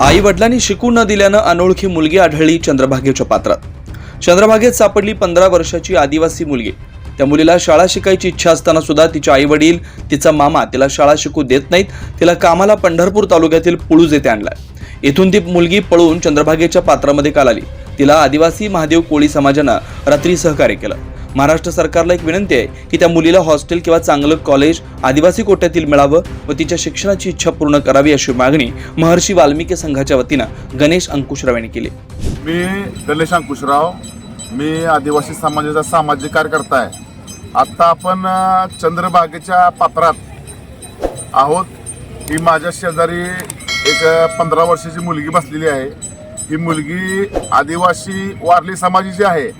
आई वडिलांनी शिकू न दिल्यानं अनोळखी मुलगी आढळली चंद्रभागेच्या पात्रात. चंद्रभागेत सापडली पंधरा वर्षाची आदिवासी मुलगी. त्या मुलीला शाळा शिकायची इच्छा असताना सुद्धा तिचे आई वडील तिचा मामा तिला शाळा शिकू देत नाहीत तिला कामाला पंढरपूर तालुक्यातील पुळूज येथे आणलाय. इथून ती मुलगी पळून चंद्रभागेच्या पात्रामध्ये काल आली. तिला आदिवासी महादेव कोळी समाजानं रात्री सहकार्य केलं. महाराष्ट्र सरकारला एक विनंती आहे की त्या मुलीला हॉस्टेल किंवा चांगलं कॉलेज आदिवासी कोट्यातील मिळावं व तिच्या शिक्षणाची इच्छा पूर्ण करावी अशी मागणी महर्षी वाल्मिकी संघाच्या वतीनं गणेश अंकुशराव यांनी केली. मी गणेश अंकुशराव मी आदिवासी समाजाचा सामाजिक कार्यकर्ता आहे. आत्ता आपण चंद्रबागेच्या पात्रात आहोत. ही माझ्या शेजारी एक पंधरा वर्षाची मुलगी बसलेली आहे. ही मुलगी आदिवासी वारली समाजाची आहे.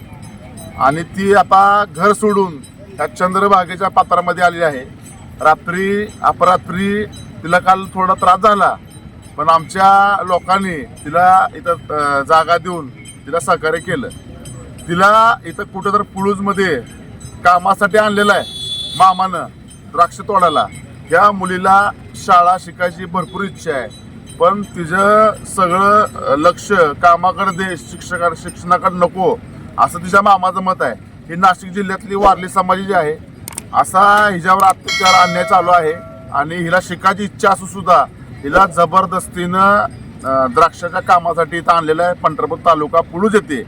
आणि ती आता घर सोडून त्या चंद्रभागेच्या पात्रामध्ये आलेली आहे. रात्री अपरात्री तिला काल थोडा त्रास झाला. पण आमच्या लोकांनी तिला इथं जागा देऊन तिला सहकार्य केलं. तिला इथं कुठं तर पुळूजमध्ये कामासाठी आणलेलं आहे मामानं द्राक्ष तोडायला. ह्या मुलीला शाळा शिकायची भरपूर इच्छा आहे. पण तिचं सगळं लक्ष कामाकडे दे शिक्षका शिक्षणाकडे नको. असं तिच्या मामाचं मत आहे. ही नाशिक जिल्ह्यातली वारली समाजाची आहे असा हिच्यावर अत्याचार अन्याय चालू आहे. आणि हिला शिकायची इच्छा असू सुद्धा हिला जबरदस्तीनं द्राक्षाच्या कामासाठी इथं आणलेलं आहे. पंढरपूर तालुका पुळूच येते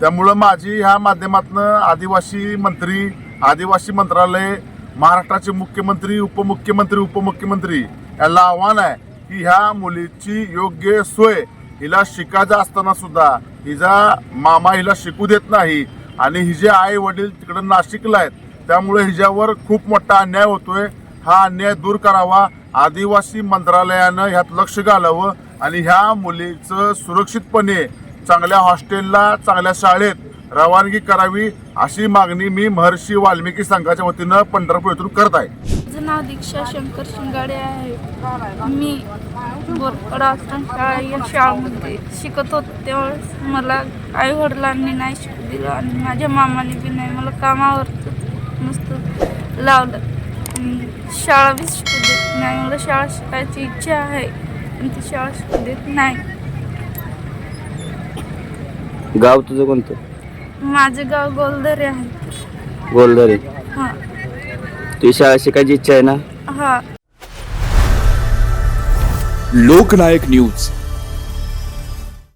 त्यामुळं माझी ह्या माध्यमातनं आदिवासी मंत्री आदिवासी मंत्रालय महाराष्ट्राचे मुख्यमंत्री उपमुख्यमंत्री उपमुख्यमंत्री यांना आव्हान आहे की ह्या मुलीची योग्य सोय हिला शिकायचं असताना सुद्धा हिचा मामा हिला शिकू देत नाही. आणि हिचे आई वडील तिकडे नाशिकला आहेत त्यामुळे हिच्यावर खूप मोठा अन्याय होतोय. हा अन्याय दूर करावा. आदिवासी मंत्रालयानं ह्यात लक्ष घालावं आणि ह्या मुलीचं सुरक्षितपणे चांगल्या हॉस्टेलला चांगल्या शाळेत रवानगी करावी अशी मागणी मी महर्षी वाल्मिकी संघाच्या वतीनं पंढरपूर येथून करत आहे. माझं नाव दीक्षा शंकर शिंगाडे आहे. मी बोरकडा आश्रमशाळा या शाळेमध्ये शिकत होते. त्यावेळेस मला आई वडिलांनी नाही शिकू दिलं आणि माझ्या मामाने बी नाही. मला कामावर नुसतं लावलं. शाळा बी शिकू देत नाही. मला शाळा शिकायची इच्छा आहे पण ती शाळा शिकू देत नाही. गाव तुझं कोणतं? माझं गाव गोलदरे आहे. गोलदरी तुझी शाळा शिकायची इच्छा आहे ना? हां। लोकनायक न्यूज।